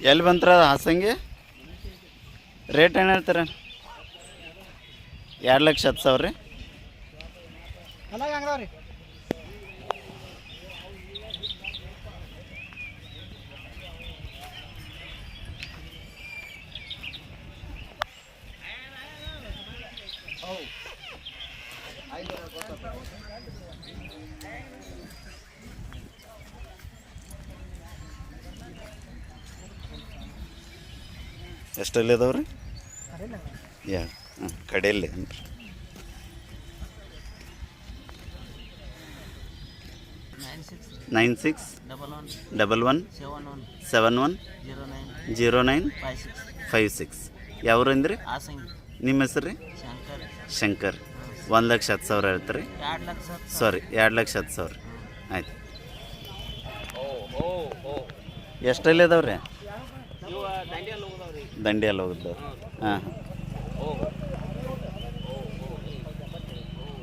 ಎಲ್ಲಿ ಬಂತ್ರ ಹಾಸಂಗೆ? ರೇಟ್ ಏನು ಹೇಳ್ತಾರೆ? ಎರಡು ಲಕ್ಷ ಹತ್ತು ಸಾವಿರ ರೀ ಅಲ್ಲಾಗ ಹಂಗದಾವ್ರಿ ಎಷ್ಟಲ್ಲಿ ಇದಾವೆ ರೀ ಎರಡು ಹಾಂ ಕಡೆಯಲ್ಲಿ ರೀ nine six double one double one seven one zero nine five six five six ಯಾವ್ರು ಅಂದ್ರಿ ನಿಮ್ಮ ಹೆಸರು? ರೀ ಶಂಕರ್. ಶಂಕರ್ ಒಂದು ಲಕ್ಷ ಹತ್ತು ಸಾವಿರ ಹೇಳ್ತೀರಿ? ಸಾರಿ ಎರಡು ಲಕ್ಷ ಹತ್ತು ಸಾವಿರ. ಆಯ್ತು. ಎಷ್ಟಲ್ಲಿ ಅದಾವ್ರಿ ರೀ ದಂಡಿಯಲ್ಲಿ ಹೋಗಿದ್ದು ಹಾಂ.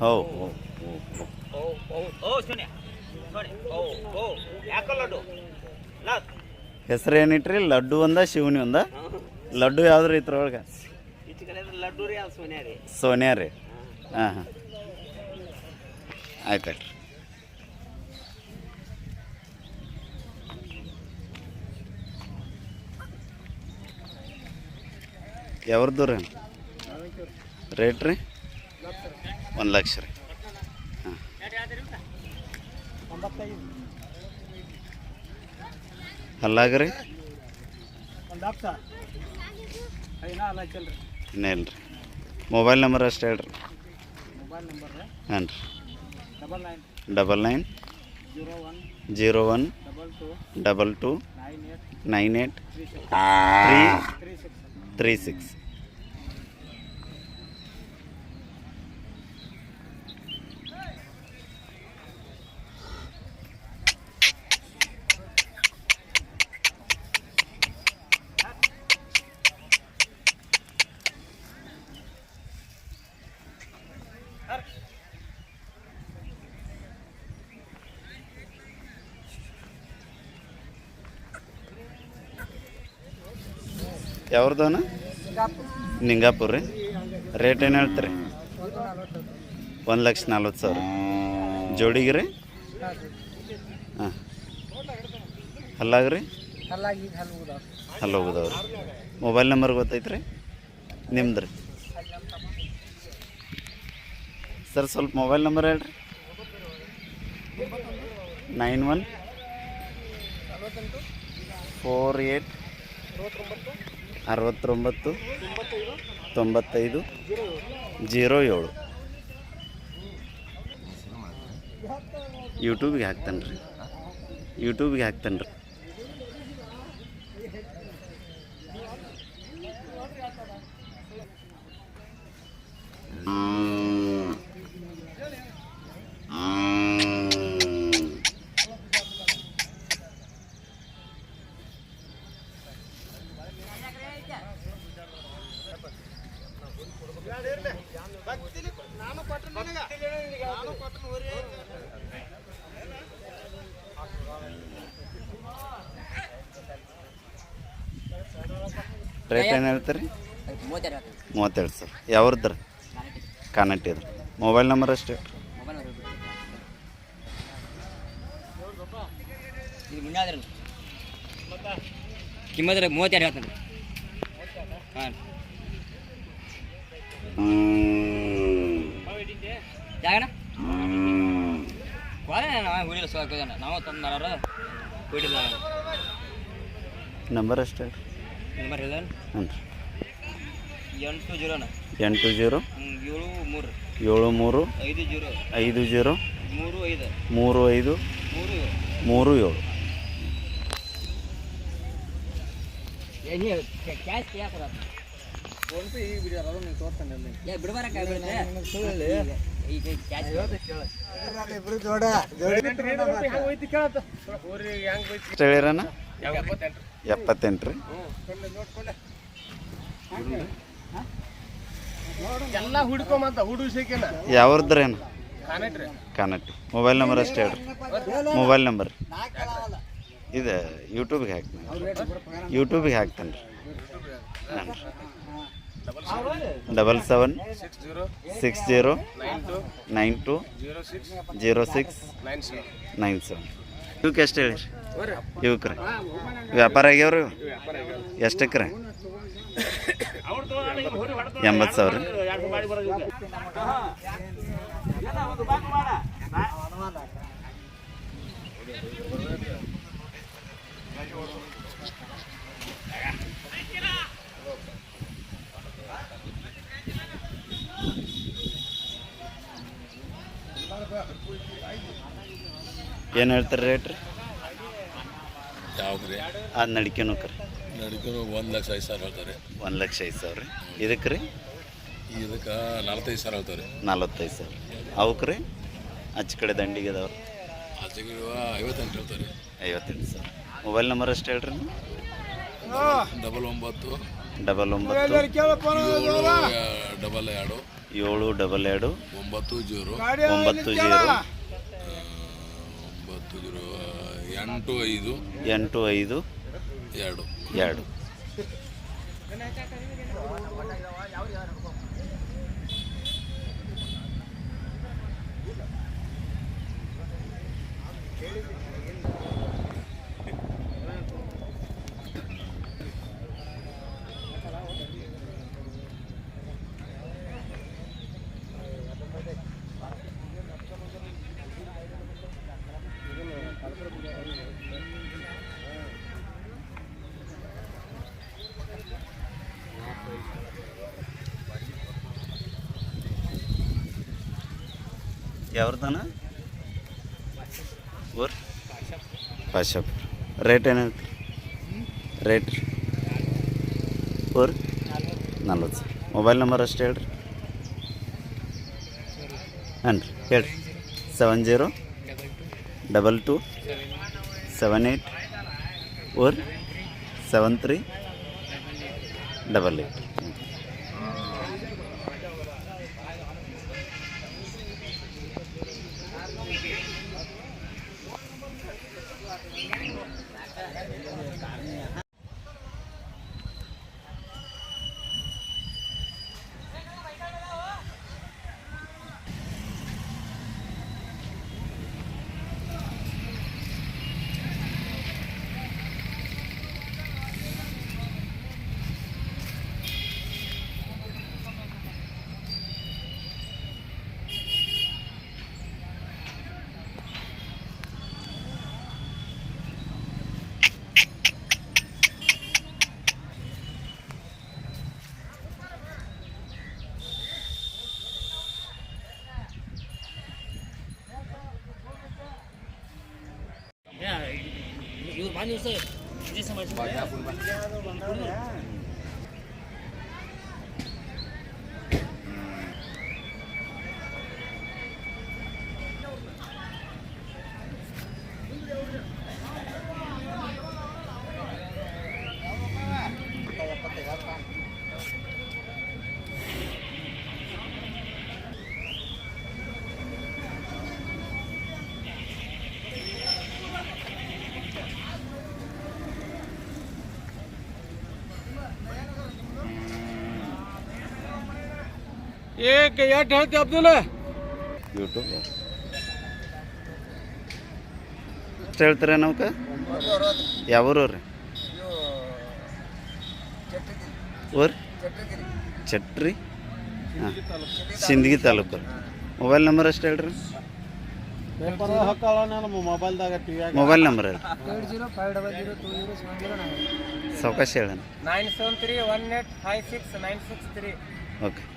ಹೋ ಲಡ್ಡು ಲಾಸ್ ಹೆಸರು ಏನಿಟ್ರಿ ಲಡ್ಡು ಒಂದ ಶಿವನಿ ಒಂದ? ಲಡ್ಡು ಯಾವ್ದು ಇದ್ರೊಳಗೆ ಸೋನಿಯಾ ರೀ ಹಾಂ ಹಾಂ. ಆಯ್ತು ಆಯ್ತು. ಯಾವ್ರದ್ದು ರೀ? ರೇಟ್ ರೀ? ಒಂದು ಲಕ್ಷ ರೀ. ಹಾಂ. ಒಂಬತ್ತೈದು ಅಲ್ಲಾಗ ರೀ. ಒಂದು ಹತ್ತು ಐನಾ ಅಲ್ಲ ಚಲ್ರಿ ಇನ್ನೇನು ರೀ ಮೊಬೈಲ್ ನಂಬರ್ ಅಷ್ಟೇ ಹೇಳ್ರಿ. ಹಾಂ ರೀ. Double nine zero one double two nine eight three three three six ಯಾವ್ರದನ ನಿಂಗಾಪುರ ರೀ. ರೇಟ್ ಏನು ಹೇಳ್ತೀರಿ? ಒಂದು ಲಕ್ಷ ನಲ್ವತ್ತು ಸಾವಿರ. ಜೋಡಿಗೆ ರೀ? ಹಾಂ. ಹಲ್ಲಾಗ ರೀ ಅಲ್ಲಾಗಿ ಹಲ್ಲು ಹೋಗುದವ್ರಿ ಮೊಬೈಲ್ ನಂಬರ್ ಗೊತ್ತೈತೆ ರೀ ನಿಮ್ದು ರೀ. ಸರ್, ಸ್ವಲ್ಪ ಮೊಬೈಲ್ ನಂಬರ್ ಹೇಳ್ರಿ. ನೈನ್ ಒನ್ ಫೋರ್ ಏಟ್ ಅರವತ್ತೊಂಬತ್ತು ತೊಂಬತ್ತೈದು ಜೀರೋ ಏಳು. ಯೂಟ್ಯೂಬಿಗೆ ಹಾಕ್ತಾನೆ ರೀ ಯೂಟ್ಯೂಬಿಗೆ ಹಾಕ್ತಾನೆ ರೀ ರೇಟ್ ಏನು ಹೇಳ್ತೀರಿ? ಮೂವತ್ತೆರಡು ಸರ್. ಯಾವ್ರದ್ರ ಕಾನೆಕ್ಟ್ ಕಾನಟ್ಟಿ ಅದ್ರ ಮೊಬೈಲ್ ನಂಬರ್ ಅಷ್ಟೇ? ಕಿಮ್ಮತ್ರ ಮೂವತ್ತೆರಡು ಹೇಳ್ತಾನೆ. ಹಾಂ ಸೋಕೋದಣ್ಣ ನಾವು ತಂದಾರ ಮಾರಾರ ನಂಬರ್ ಅಷ್ಟೇ ನಂಬರ್ ಇಲ್ಲ ಹ್ಞೂ ಎಂಟು ಜೀರೋನ ಎಂಟು ಜೀರೋ ಏಳು ಮೂರು. ಏಳು ಮೂರು ಐದು ಜೀರೋ. ಐದು ಜೀರೋ ಮೂರು ಐದು. ಮೂರು ಐದು ಮೂರು ಏಳು. ಮೂರು ಏಳು. ಕ್ಯಾಶ್ ಯಾಕೆ ಫೋನ್ ಪೇ ಈಗ ಬಿಡಿದಾರ ಅದು ನೀವು ತೋರ್ತಾನೆ ಅಲ್ಲಿ. ಏ ಬಿಡಬಾರಕ್ಕ ಈಗ ಕ್ಯಾಶ್ ಇಬ್ರು ಜೋಡ ಹೋಯ್ತು ಕೇಳತ್ತ ಊರಿಗೆ ಹೆಂಗ್ ಹೋಯ್ತು? ಎಷ್ಟು ಹೇಳಿರಣ್ಣ ಎಪ್ಪತ್ತೆಂಟು. ರೀ. ಎಲ್ಲ ಕಾನಟ್ಟಿ ಮೊಬೈಲ್ ನಂಬರ್ ಅಷ್ಟೇ ಹೇಳ್ರಿ. Mobile number. ಇದು ಯೂಟ್ಯೂಬ್ಗೆ ಹಾಕ್ತೀನಿ. ಯೂಟ್ಯೂಬಿಗೆ ಹಾಕ್ತೇನೆ. ರೀ double seven six zero nine two zero six nine seven. ಇವಕ್ಕೆ ಎಷ್ಟು ಹೇಳಿ? ಇವಕ್ಕೆ ರೀ. ವ್ಯಾಪಾರ ಆಗ್ಯಾವ್ರಿ? ಎಷ್ಟಕ್ಕೆ ರೀ ಎಂಬತ್ತು ಸಾವಿರ. ಏನು ಹೇಳ್ತಾರೆ ರೇಟ್ ರೀ? ಯಾವ್ದು ರೀ ಅದು ನಡಿಕೆನೂ ರೀ ನಡೀತು ಒಂದು ಲಕ್ಷ ಐದು ಸಾವಿರ ಹೇಳ್ತಾರೆ ಒಂದು ಲಕ್ಷ ಐದು ಸಾವಿರ ರೀ. ಇದಕ್ಕೆ ರೀ? ಇದಕ್ಕೆ ನಲ್ವತ್ತೈದು ಸಾವಿರ ಹೇಳ್ತಾರೆ ನಲ್ವತ್ತೈದು ಸಾವಿರ. ಅವಕ್ಕೆ ರೀ? ಆಚೆ ಕಡೆ ದಂಡಿಗೆ ಅದಾವ್ರಿ ಆಚೆಗೆ ಐವತ್ತೆಂಟು ಹೇಳ್ತಾರೆ ಐವತ್ತೆಂಟು ಸಾವಿರ. ಮೊಬೈಲ್ ನಂಬರ್ ಅಷ್ಟು ಹೇಳ್ರಿ ಡಬಲ್ ಒಂಬತ್ತು. ಡಬಲ್ ಒಂಬತ್ತು. ಏಳು ಡಬಲ್ ಎರಡು. ಏಳು ಡಬಲ್ ಎರಡು. ಒಂಬತ್ತು ಜೀರೋ. ಒಂಬತ್ತು ಜೀರೋ. ಒಂಬತ್ತು ಜೀರೋ ಎಂಟು ಐದು. ಎಂಟು ಐದು. ಎರಡು. ಎರಡು. ಊರ್ ಪಾಶಾಪುರ ರೇಟ್ ಏನೈತಿ ರೇಟ್ ರೀ ಊರ್ ನಲ್ವತ್ತು ಸಾವಿರ ಮೊಬೈಲ್ ನಂಬರ್ ಅಷ್ಟು ಹೇಳ್ರಿ ಹಾಂ ರೀ ಹೇಳ್ರಿ seven zero double two seven eight or seven three double eight भन्नुहोस् है जेसम्म ಏಕ್ ಎಷ್ಟು ಹೇಳ್ತಿ ಅಬ್ದುಲ್. ಯೂಟ್ಯೂಬ್ ಎಷ್ಟು ಹೇಳ್ತೀರ ನಮ್ಗೆ ಯಾವೂರು ರೀ ಊರ್? ಚಟ್ರಿ ಹಾಂ. ಸಿಂದಗಿ ತಾಲೂಕು. ರೀ ಮೊಬೈಲ್ ನಂಬರ್ ಅಷ್ಟು ಹೇಳ್ರಿ? ಮೊಬೈಲ್ ನಂಬರ್ ನೈನ್ ಸಾವಕಾಶ ಹೇಳೋಣ. Nine seven three one eight five six nine six three. Okay.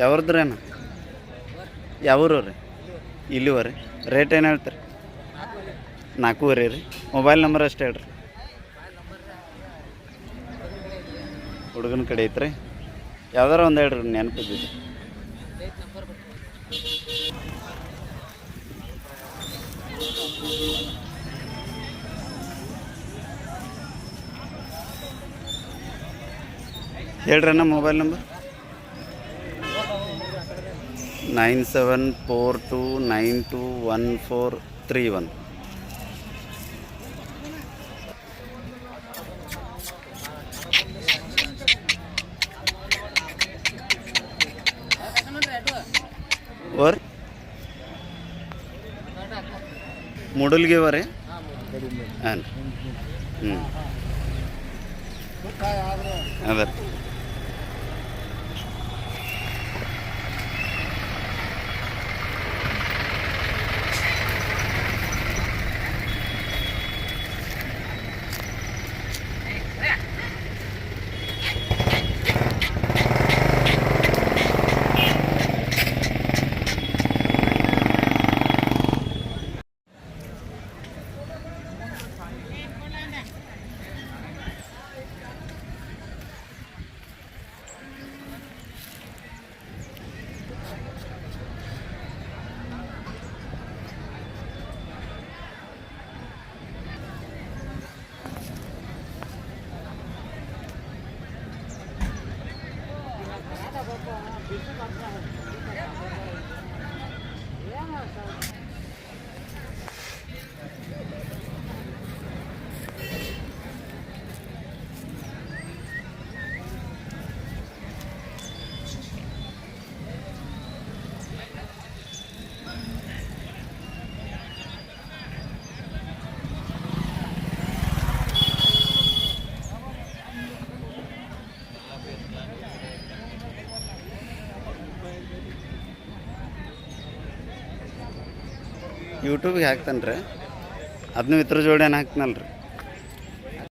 ಯಾವ್ರದ್ರೇನ ಯಾವೂರು ರೀ ಇಲ್ಲಿವ ರೀ ರೇಟ್ ಏನು ಹೇಳ್ತೀರಿ? ನಾಲ್ಕೂವರೆ ರೀ. ಮೊಬೈಲ್ ನಂಬರ್ ಅಷ್ಟು ಹೇಳ್ರಿ. ಹುಡುಗನ ಕಡೆ ಐತ್ರಿ. ಯಾವ್ದಾರ ಒಂದು ಹೇಳ್ರಿ ನೆನಪಿದ್ದಿದ್ದು. ಹೇಳ್ರಿ ಅಣ್ಣ mobile number nine seven four two nine two one four three one or ಮೂಡಲ್ಗೆ ರೀ ಹಾಂ ಯೂಟ್ಯೂಬ್ಗೆ ಹಾಕ್ತಾನೆ ರೀ ಅದನ್ನೂ ಇದ್ರ ಜೋಡಿ ಏನು ಹಾಕ್ತನಲ್ಲ ರೀ